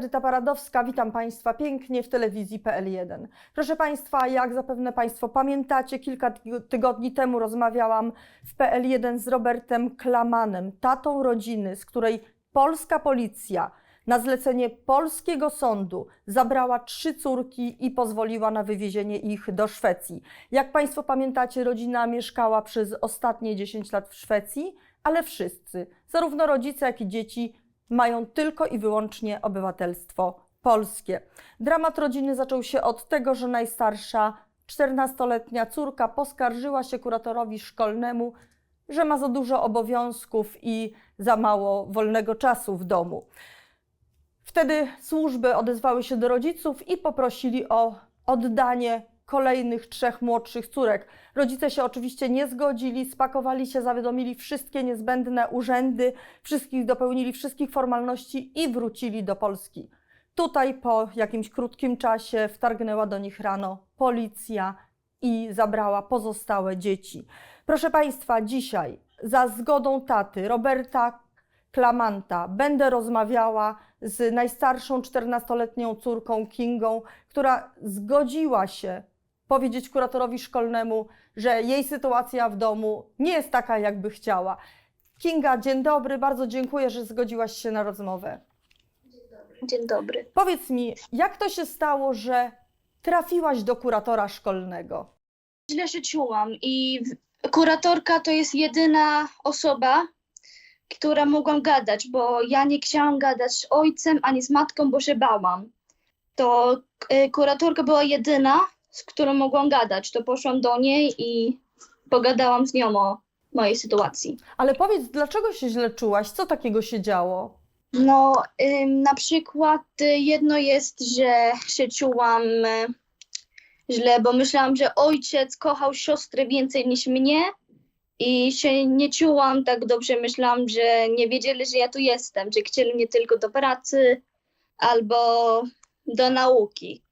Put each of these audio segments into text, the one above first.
Edyta Paradowska. Witam Państwa pięknie w telewizji PL1. Proszę Państwa, jak zapewne Państwo pamiętacie, kilka tyg- tygodni temu rozmawiałam w PL1 z Robertem Klamanem, tatą rodziny, z której polska policja na zlecenie polskiego sądu zabrała trzy córki i pozwoliła na wywiezienie ich do Szwecji. Jak Państwo pamiętacie, rodzina mieszkała przez ostatnie 10 lat w Szwecji, ale wszyscy, zarówno rodzice, jak i dzieci, mają tylko i wyłącznie obywatelstwo polskie. Dramat rodziny zaczął się od tego, że najstarsza, 14-letnia córka poskarżyła się kuratorowi szkolnemu, że ma za dużo obowiązków i za mało wolnego czasu w domu. Wtedy służby odezwały się do rodziców i poprosili o oddanie kolejnych trzech młodszych córek. Rodzice się oczywiście nie zgodzili, spakowali się, zawiadomili wszystkie niezbędne urzędy, wszystkich dopełnili wszystkich formalności i wrócili do Polski. Tutaj po jakimś krótkim czasie wtargnęła do nich rano policja i zabrała pozostałe dzieci. Proszę Państwa, dzisiaj za zgodą taty Roberta Klamanta będę rozmawiała z najstarszą 14-letnią córką Kingą, która zgodziła się powiedzieć kuratorowi szkolnemu, że jej sytuacja w domu nie jest taka, jakby chciała. Kinga, dzień dobry, bardzo dziękuję, że zgodziłaś się na rozmowę. Dzień dobry. Powiedz mi, jak to się stało, że trafiłaś do kuratora szkolnego? Źle się czułam i kuratorka to jest jedyna osoba, która mogłam gadać, bo ja nie chciałam gadać z ojcem ani z matką, bo się bałam. To e, kuratorka była jedyna, z którą mogłam gadać. To poszłam do niej i pogadałam z nią o mojej sytuacji. Ale powiedz, dlaczego się źle czułaś? Co takiego się działo? No, ym, na przykład y, jedno jest, że się czułam y, źle, bo myślałam, że ojciec kochał siostrę więcej niż mnie i się nie czułam tak dobrze. Myślałam, że nie wiedzieli, że ja tu jestem, że chcieli mnie tylko do pracy albo do nauki.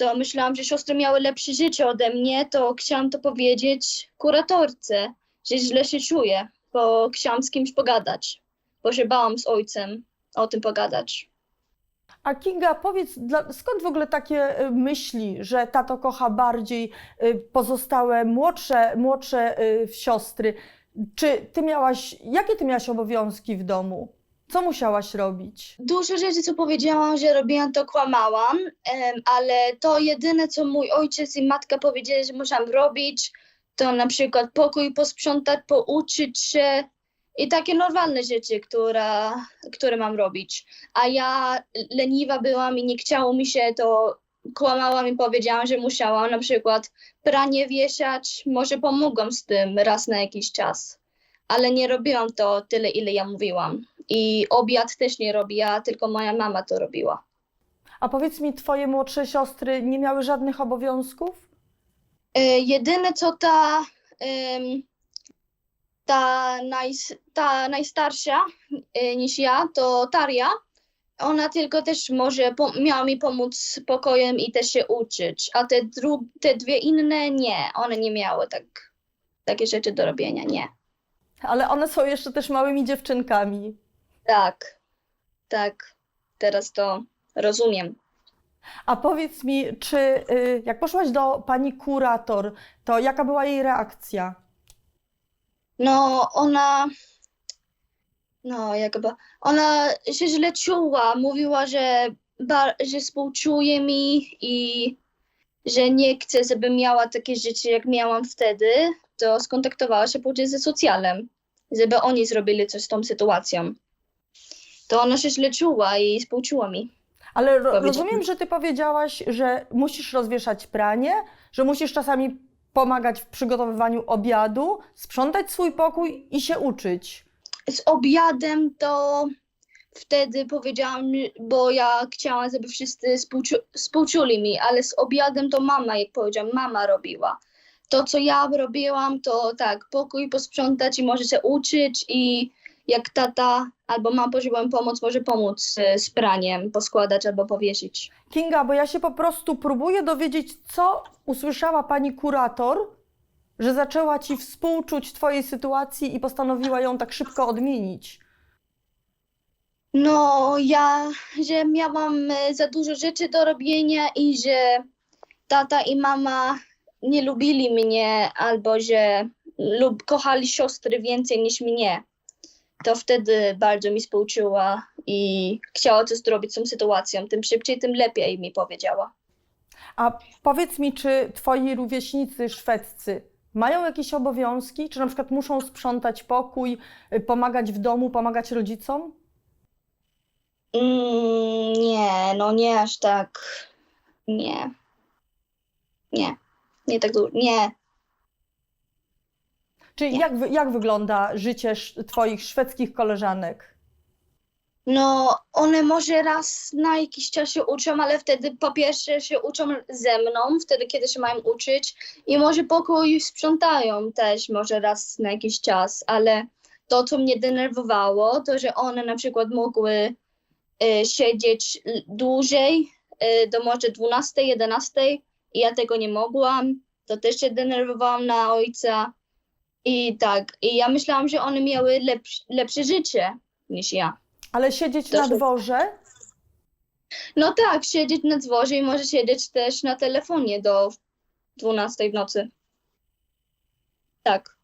To myślałam, że siostry miały lepsze życie ode mnie, to chciałam to powiedzieć kuratorce, że źle się czuję, bo chciałam z kimś pogadać bo się bałam z ojcem o tym pogadać. A Kinga, powiedz, skąd w ogóle takie y, myśli, że tato kocha bardziej y, pozostałe młodsze, młodsze y, siostry? Czy ty miałaś, jakie ty miałaś obowiązki w domu? Co musiałaś robić? Dużo rzeczy, co powiedziałam, że robiłam, to kłamałam, ale to jedyne, co mój ojciec i matka powiedzieli, że muszę robić, to na przykład pokój posprzątać, pouczyć się i takie normalne rzeczy, które, które mam robić. A ja leniwa byłam i nie chciało mi się, to kłamałam i powiedziałam, że musiałam na przykład pranie wieszać, może pomogłam z tym raz na jakiś czas, ale nie robiłam to tyle, ile ja mówiłam. I obiad też nie robiła, tylko moja mama to robiła. A powiedz mi, twoje młodsze siostry nie miały żadnych obowiązków? E, jedyne co ta, em, ta, najs, ta najstarsza e, niż ja, to Taria. Ona tylko też może po, miała mi pomóc z pokojem i też się uczyć, a te, dru, te dwie inne nie, one nie miały tak, takie rzeczy do robienia, nie. Ale one są jeszcze też małymi dziewczynkami. Tak, tak, teraz to rozumiem. A powiedz mi, czy y, jak poszłaś do pani kurator, to jaka była jej reakcja? No, ona, no jakby, ona się źle czuła, mówiła, że, ba, że współczuje mi i że nie chce, żeby miała takie życie, jak miałam wtedy, to skontaktowała się później ze socjalem, żeby oni zrobili coś z tą sytuacją. To ona się źle czuła i współczuła mi. Ale ro rozumiem, że ty powiedziałaś, że musisz rozwieszać pranie, że musisz czasami pomagać w przygotowywaniu obiadu, sprzątać swój pokój i się uczyć. z obiadem to wtedy powiedziałam, bo ja chciałam, żeby wszyscy współczu współczuli mi, ale z obiadem to mama, jak powiedziałam, mama robiła. To, co ja robiłam, to tak, pokój posprzątać i może się uczyć i jak tata albo mama potrzebowałem pomoc, może pomóc e, z praniem, poskładać albo powiesić. Kinga, bo ja się po prostu próbuję dowiedzieć, co usłyszała pani kurator, że zaczęła ci współczuć twojej sytuacji i postanowiła ją tak szybko odmienić. No, ja, że miałam e, za dużo rzeczy do robienia i że tata i mama nie lubili mnie albo że lub kochali siostry więcej niż mnie. To wtedy bardzo mi współczuła i chciała coś zrobić z tą sytuacją. Tym szybciej, tym lepiej mi powiedziała. A powiedz mi, czy twoi rówieśnicy szwedzcy mają jakieś obowiązki? Czy na przykład muszą sprzątać pokój, y, pomagać w domu, pomagać rodzicom? Mm, nie, no nie aż tak. Nie. Nie. Nie tak dużo. Nie. Czy jak, wy- jak wygląda życie sz- twoich szwedzkich koleżanek? No, one może raz na jakiś czas się uczą, ale wtedy po pierwsze się uczą ze mną, wtedy kiedy się mają uczyć i może pokój sprzątają też może raz na jakiś czas, ale to, co mnie denerwowało, to, że one na przykład mogły e, siedzieć l- dłużej, e, do może 12, 11 i ja tego nie mogłam, to też się denerwowałam na ojca i tak, i ja myślałam, że one miały lepsz, lepsze życie niż ja. Ale siedzieć na się- dworze? No tak, siedzieć na dworze i może siedzieć też na telefonie do 12 w nocy. Tak.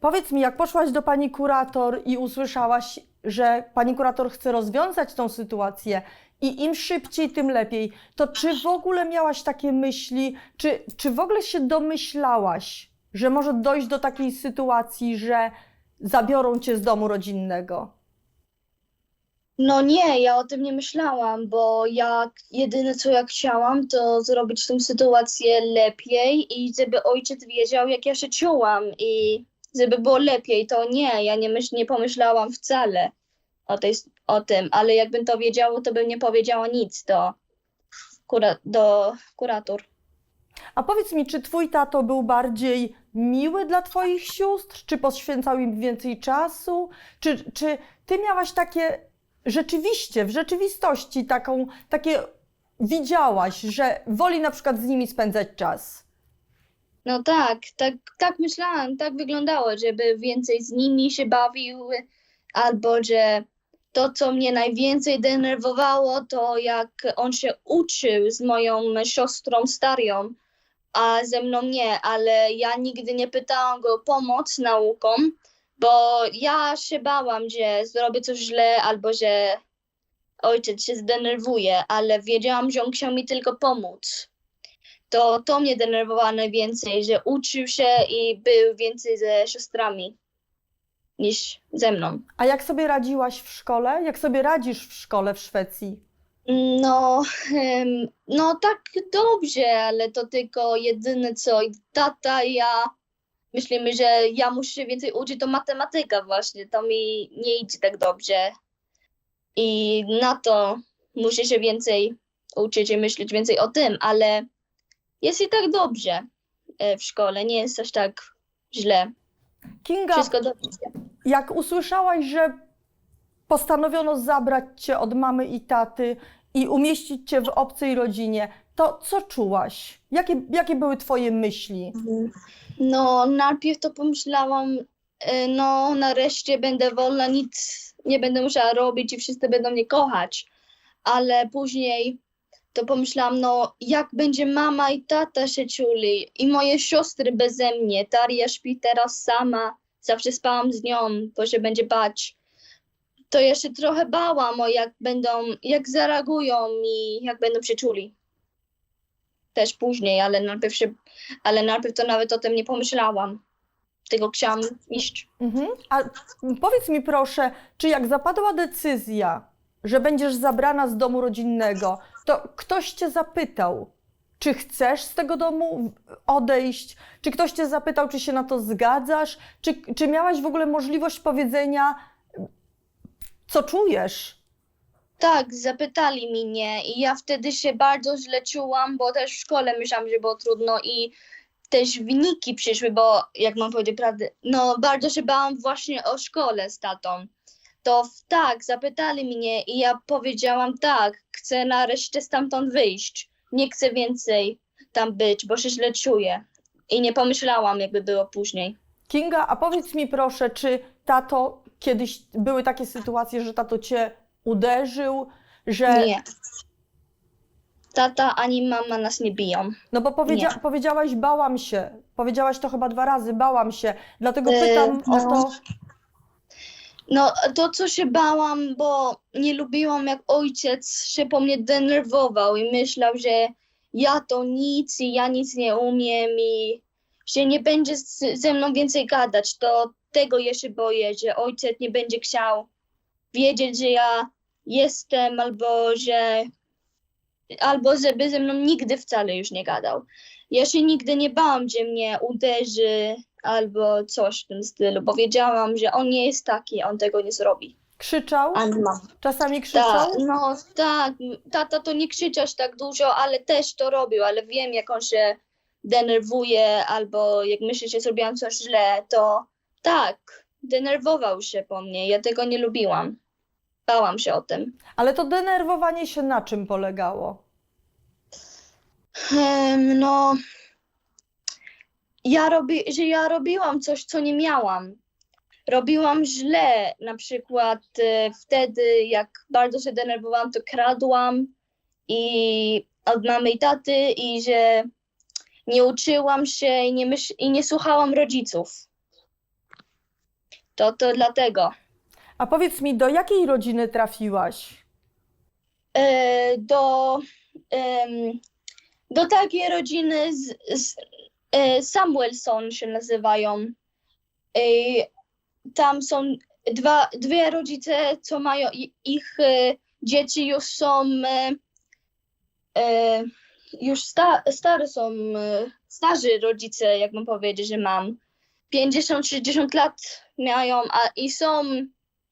Powiedz mi, jak poszłaś do pani kurator i usłyszałaś, że pani kurator chce rozwiązać tą sytuację i im szybciej, tym lepiej, to czy w ogóle miałaś takie myśli, czy, czy w ogóle się domyślałaś, że może dojść do takiej sytuacji, że zabiorą cię z domu rodzinnego? No nie, ja o tym nie myślałam, bo jak jedyne co ja chciałam, to zrobić tę sytuację lepiej i żeby ojciec wiedział, jak ja się czułam i żeby było lepiej, to nie, ja nie, myśl, nie pomyślałam wcale o, tej, o tym, ale jakbym to wiedziała, to bym nie powiedziała nic do, kura, do kurator. A powiedz mi, czy twój tato był bardziej miły dla twoich sióstr, czy poświęcał im więcej czasu, czy, czy ty miałaś takie rzeczywiście, w rzeczywistości taką, takie widziałaś, że woli na przykład z nimi spędzać czas? No tak, tak, tak myślałam, tak wyglądało, żeby więcej z nimi się bawił, albo że to, co mnie najwięcej denerwowało, to jak on się uczył z moją siostrą starą, a ze mną nie, ale ja nigdy nie pytałam go o pomoc nauką, bo ja się bałam, że zrobię coś źle, albo że ojciec się zdenerwuje, ale wiedziałam, że on chciał mi tylko pomóc to to mnie denerwowało najwięcej, że uczył się i był więcej ze siostrami niż ze mną. A jak sobie radziłaś w szkole? Jak sobie radzisz w szkole w Szwecji? No, em, no tak dobrze, ale to tylko jedyne co i tata i ja myślimy, że ja muszę się więcej uczyć, to matematyka właśnie, to mi nie idzie tak dobrze. I na to muszę się więcej uczyć i myśleć więcej o tym, ale jest i tak dobrze e, w szkole, nie jest aż tak źle. Kinga, Wszystko dobrze. jak usłyszałaś, że postanowiono zabrać cię od mamy i taty i umieścić cię w obcej rodzinie, to co czułaś? Jakie, jakie były twoje myśli? No, najpierw to pomyślałam, e, no, nareszcie będę wolna, nic nie będę musiała robić i wszyscy będą mnie kochać. Ale później to pomyślałam, no, jak będzie mama i tata się czuli i moje siostry beze mnie. Daria śpi teraz sama, zawsze spałam z nią, bo się będzie bać. To ja się trochę bałam o jak będą, jak zareagują i jak będą się czuli. Też później, ale najpierw się ale najpierw to nawet o tym nie pomyślałam. Tylko chciałam iść. Mhm. A powiedz mi proszę, czy jak zapadła decyzja, że będziesz zabrana z domu rodzinnego, to ktoś cię zapytał, czy chcesz z tego domu odejść? Czy ktoś cię zapytał, czy się na to zgadzasz? Czy, czy miałaś w ogóle możliwość powiedzenia, co czujesz? Tak, zapytali mnie i ja wtedy się bardzo źle czułam, bo też w szkole myślałam, że było trudno i też wyniki przyszły, bo jak mam powiedzieć prawdę, no bardzo się bałam właśnie o szkole z tatą. To w- tak, zapytali mnie i ja powiedziałam tak, chcę nareszcie stamtąd wyjść. Nie chcę więcej tam być, bo się źle czuję. I nie pomyślałam, jakby było później. Kinga, a powiedz mi proszę, czy tato kiedyś były takie sytuacje, że tato cię uderzył, że... Nie. Tata ani mama nas nie biją. No bo powiedzia- Nie. powiedziałaś, bałam się. Powiedziałaś to chyba dwa razy, bałam się. Dlatego E, pytam o no. to, No, to co się bałam, bo nie lubiłam, jak ojciec się po mnie denerwował i myślał, że ja to nic i ja nic nie umiem i że nie będzie z, ze mną więcej gadać. To tego ja się boję, że ojciec nie będzie chciał wiedzieć, że ja jestem albo że albo żeby ze mną nigdy wcale już nie gadał. Ja się nigdy nie bałam, że mnie uderzy albo coś w tym stylu, bo wiedziałam, że on nie jest taki, on tego nie zrobi. krzyczał, Ani mama. czasami Tak, krzyczał. no tak, tata to nie krzyczał aż tak dużo, ale też to robił, ale wiem jak on się denerwuje albo jak myśli, że zrobiłam coś źle, to tak, denerwował się po mnie, ja tego nie lubiłam. Bałam się o tym. Ale to denerwowanie się na czym polegało? Em, no, ja robi, że ja robiłam coś, co nie miałam. Robiłam źle, na przykład e, wtedy, jak bardzo się denerwowałam, to kradłam i od mamy i taty i że nie uczyłam się i nie, myśl, i nie słuchałam rodziców. To to dlatego. A powiedz mi, do jakiej rodziny trafiłaś? e, do, em, do takiej rodziny z, z e, Samuelson się nazywają. E, tam są dwa, dwie rodzice, co mają i- ich e, dzieci już są e, e, już sta, stare są, e, starzy rodzice, jak mam powiedzieć, że mam 50-60 lat mają a, i są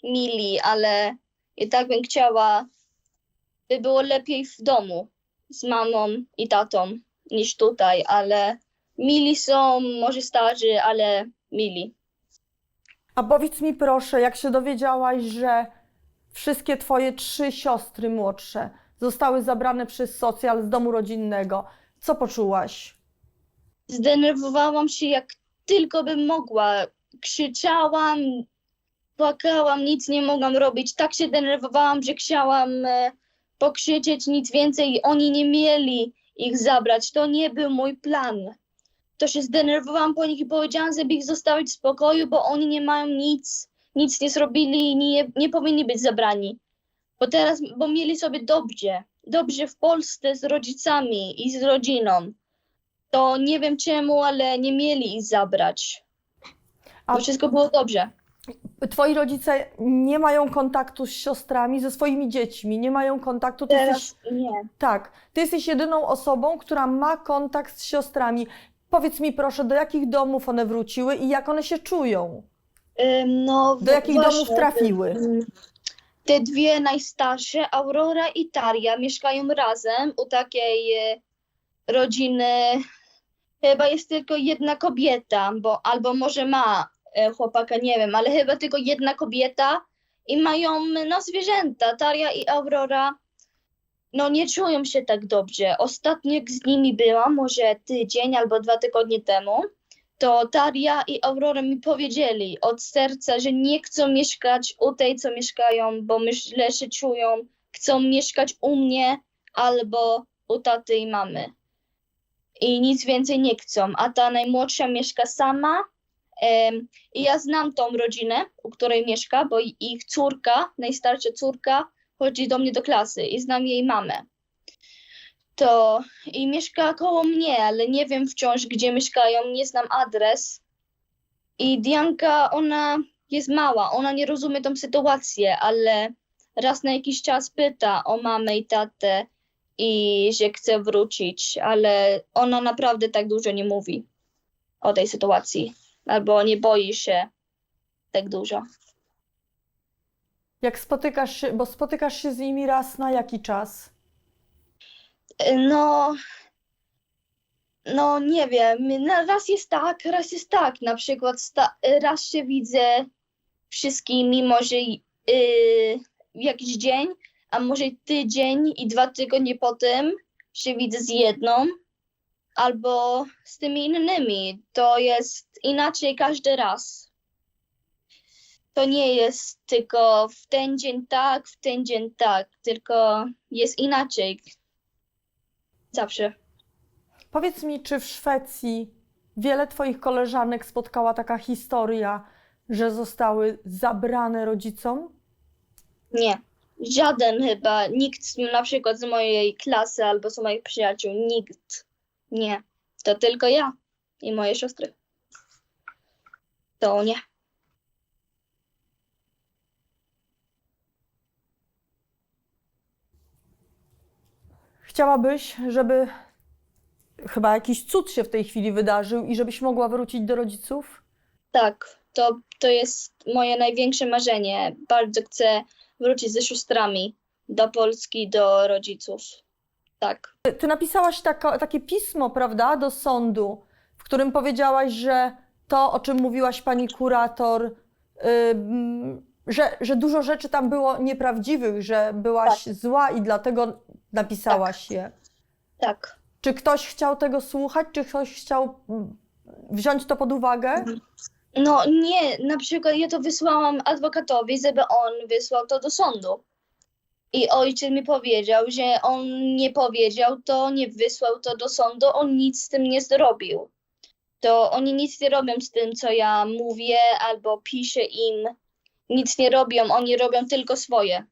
mili, ale i tak bym chciała by było lepiej w domu z mamą i tatą niż tutaj, ale mili są, może starzy, ale mili. A powiedz mi proszę, jak się dowiedziałaś, że wszystkie twoje trzy siostry młodsze zostały zabrane przez socjal z domu rodzinnego, co poczułaś? Zdenerwowałam się jak tylko bym mogła. Krzyczałam, płakałam, nic nie mogłam robić. Tak się denerwowałam, że chciałam e, pokrzyczeć nic więcej oni nie mieli ich zabrać. To nie był mój plan. To się zdenerwowałam po nich i powiedziałam, żeby ich zostawić w spokoju, bo oni nie mają nic, nic nie zrobili i nie, nie powinni być zabrani. Bo teraz, bo mieli sobie dobrze, dobrze w Polsce z rodzicami i z rodziną to nie wiem czemu, ale nie mieli ich zabrać. A- Bo wszystko było dobrze. Twoi rodzice nie mają kontaktu z siostrami, ze swoimi dziećmi, nie mają kontaktu. Ty jesteś, Teraz nie. tak, ty jesteś jedyną osobą, która ma kontakt z siostrami. Powiedz mi proszę, do jakich domów one wróciły i jak one się czują? Ym, No, Do jakich właśnie, domów trafiły? ym, Te dwie najstarsze, Aurora i Taria, mieszkają razem u takiej e, rodziny. Chyba jest tylko jedna kobieta, bo albo może ma e, chłopaka, nie wiem, ale chyba tylko jedna kobieta i mają no, zwierzęta. Taria i Aurora no nie czują się tak dobrze. Ostatnio jak z nimi byłam, może tydzień albo dwa tygodnie temu, to Taria i Aurora mi powiedzieli od serca, że nie chcą mieszkać u tej, co mieszkają, bo my źle się czują. Chcą mieszkać u mnie albo u taty i mamy. I nic więcej nie chcą. A ta najmłodsza mieszka sama. I ja znam tą rodzinę, u której mieszka, bo ich córka, najstarsza córka, chodzi do mnie do klasy i znam jej mamę. To i mieszka koło mnie, ale nie wiem wciąż, gdzie mieszkają, nie znam adres. I Dianka, ona jest mała, ona nie rozumie tą sytuację, ale raz na jakiś czas pyta o mamę i tatę i że chce wrócić, ale ona naprawdę tak dużo nie mówi o tej sytuacji, albo nie boi się tak dużo. Jak spotykasz się, bo spotykasz się z nimi raz na jaki czas? No, no nie wiem, no, raz jest tak, raz jest tak. Na przykład sta- raz się widzę wszystkimi, może yy, jakiś dzień, a może tydzień i dwa tygodnie potem się widzę z jedną albo z tymi innymi. To jest inaczej każdy raz. to nie jest tylko w ten dzień tak, w ten dzień tak, tylko jest inaczej. Zawsze. Powiedz mi, czy w Szwecji wiele Twoich koleżanek spotkała taka historia, że zostały zabrane rodzicom? Nie. Żaden chyba, nikt z- na przykład z mojej klasy albo z moich przyjaciół, nikt. Nie. To tylko ja i moje siostry. To nie. Chciałabyś, żeby chyba jakiś cud się w tej chwili wydarzył i żebyś mogła wrócić do rodziców? Tak, to, to jest moje największe marzenie. Bardzo chcę wrócić ze siostrami do Polski, do rodziców. Tak. Ty- napisałaś taka, takie pismo, prawda, do sądu, w którym powiedziałaś, że to, o czym mówiłaś pani kurator, ym, że, że dużo rzeczy tam było nieprawdziwych, że byłaś zła i dlatego napisałaś je. Tak. Czy ktoś chciał tego słuchać? Czy ktoś chciał mm, wziąć to pod uwagę? No nie, na przykład ja to wysłałam adwokatowi, żeby on wysłał to do sądu. I ojciec mi powiedział, że on nie powiedział to, nie wysłał to do sądu, on nic z tym nie zrobił. To oni nic nie robią z tym, co ja mówię albo piszę im. Nic nie robią, oni robią tylko swoje.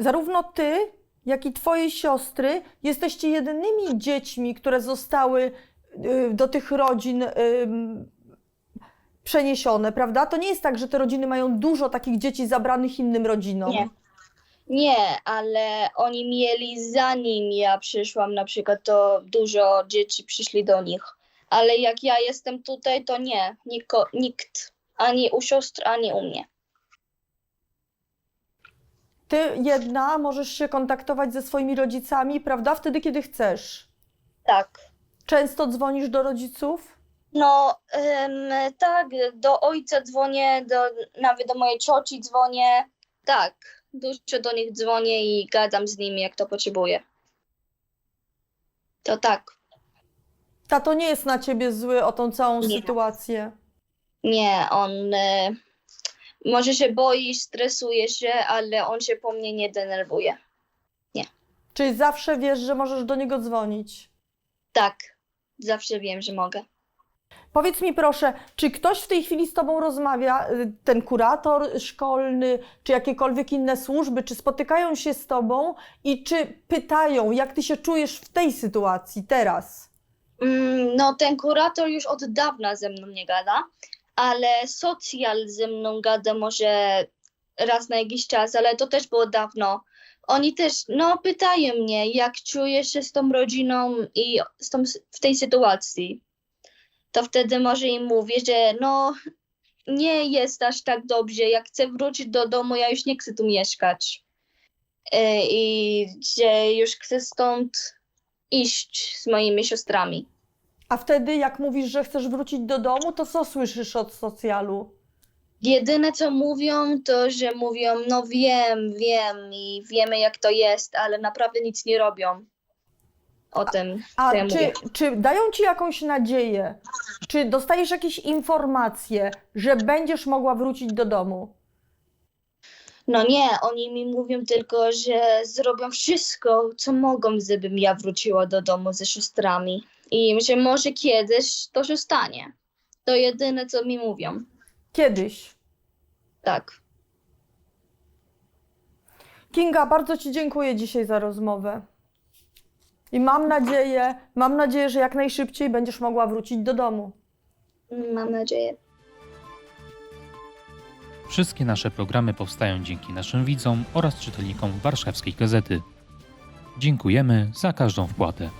Zarówno ty, jak i twoje siostry jesteście jedynymi dziećmi, które zostały y, do tych rodzin przeniesione, prawda? To nie jest tak, że te rodziny mają dużo takich dzieci zabranych innym rodzinom. Nie. Nie, ale oni mieli zanim ja przyszłam, na przykład to dużo dzieci przyszli do nich. Ale jak ja jestem tutaj, to nie, niko, nikt, ani u sióstr, ani u mnie. Ty jedna możesz się kontaktować ze swoimi rodzicami, prawda? Wtedy, kiedy chcesz. Tak. Często dzwonisz do rodziców? No, em, tak, do ojca dzwonię, do, nawet do mojej cioci dzwonię. Tak, dużo do nich dzwonię i gadam z nimi, jak to potrzebuję. To tak. Tato nie jest na ciebie zły o tą całą Nie. sytuację. Nie, on e, może się boi, stresuje się, ale on się po mnie nie denerwuje. Czyli zawsze wiesz, że możesz do niego dzwonić. Tak, zawsze wiem, że mogę. Powiedz mi proszę, czy ktoś w tej chwili z tobą rozmawia, y, ten kurator szkolny, czy jakiekolwiek inne służby, czy spotykają się z tobą i czy pytają, jak ty się czujesz w tej sytuacji teraz? Mm, no, ten kurator już od dawna ze mną nie gada, ale socjal ze mną gada może raz na jakiś czas, ale to też było dawno. Oni też, no, pytają mnie, jak czuję się z tą rodziną i z tą, w tej sytuacji. To wtedy może im mówię, że no, nie jest aż tak dobrze, jak chcę wrócić do domu, ja już nie chcę tu mieszkać. E, I że już chcę stąd iść z moimi siostrami. A wtedy, jak mówisz, że chcesz wrócić do domu, to co słyszysz od socjalu? Jedyne co mówią, to że mówią, no wiem, wiem i wiemy jak to jest, ale naprawdę nic nie robią o tym, A co ja czy, mówię. czy dają ci jakąś nadzieję? Czy dostajesz jakieś informacje, że będziesz mogła wrócić do domu? No nie, oni mi mówią tylko, że zrobią wszystko, co mogą, żebym ja wróciła do domu ze siostrami i że może kiedyś to się stanie. To jedyne co mi mówią, Kiedyś. tak. Kinga, bardzo Ci dziękuję dzisiaj za rozmowę. I mam nadzieję, mam nadzieję, że jak najszybciej będziesz mogła wrócić do domu. Mam nadzieję. Wszystkie nasze programy powstają dzięki naszym widzom oraz czytelnikom Warszawskiej Gazety. Dziękujemy za każdą wpłatę.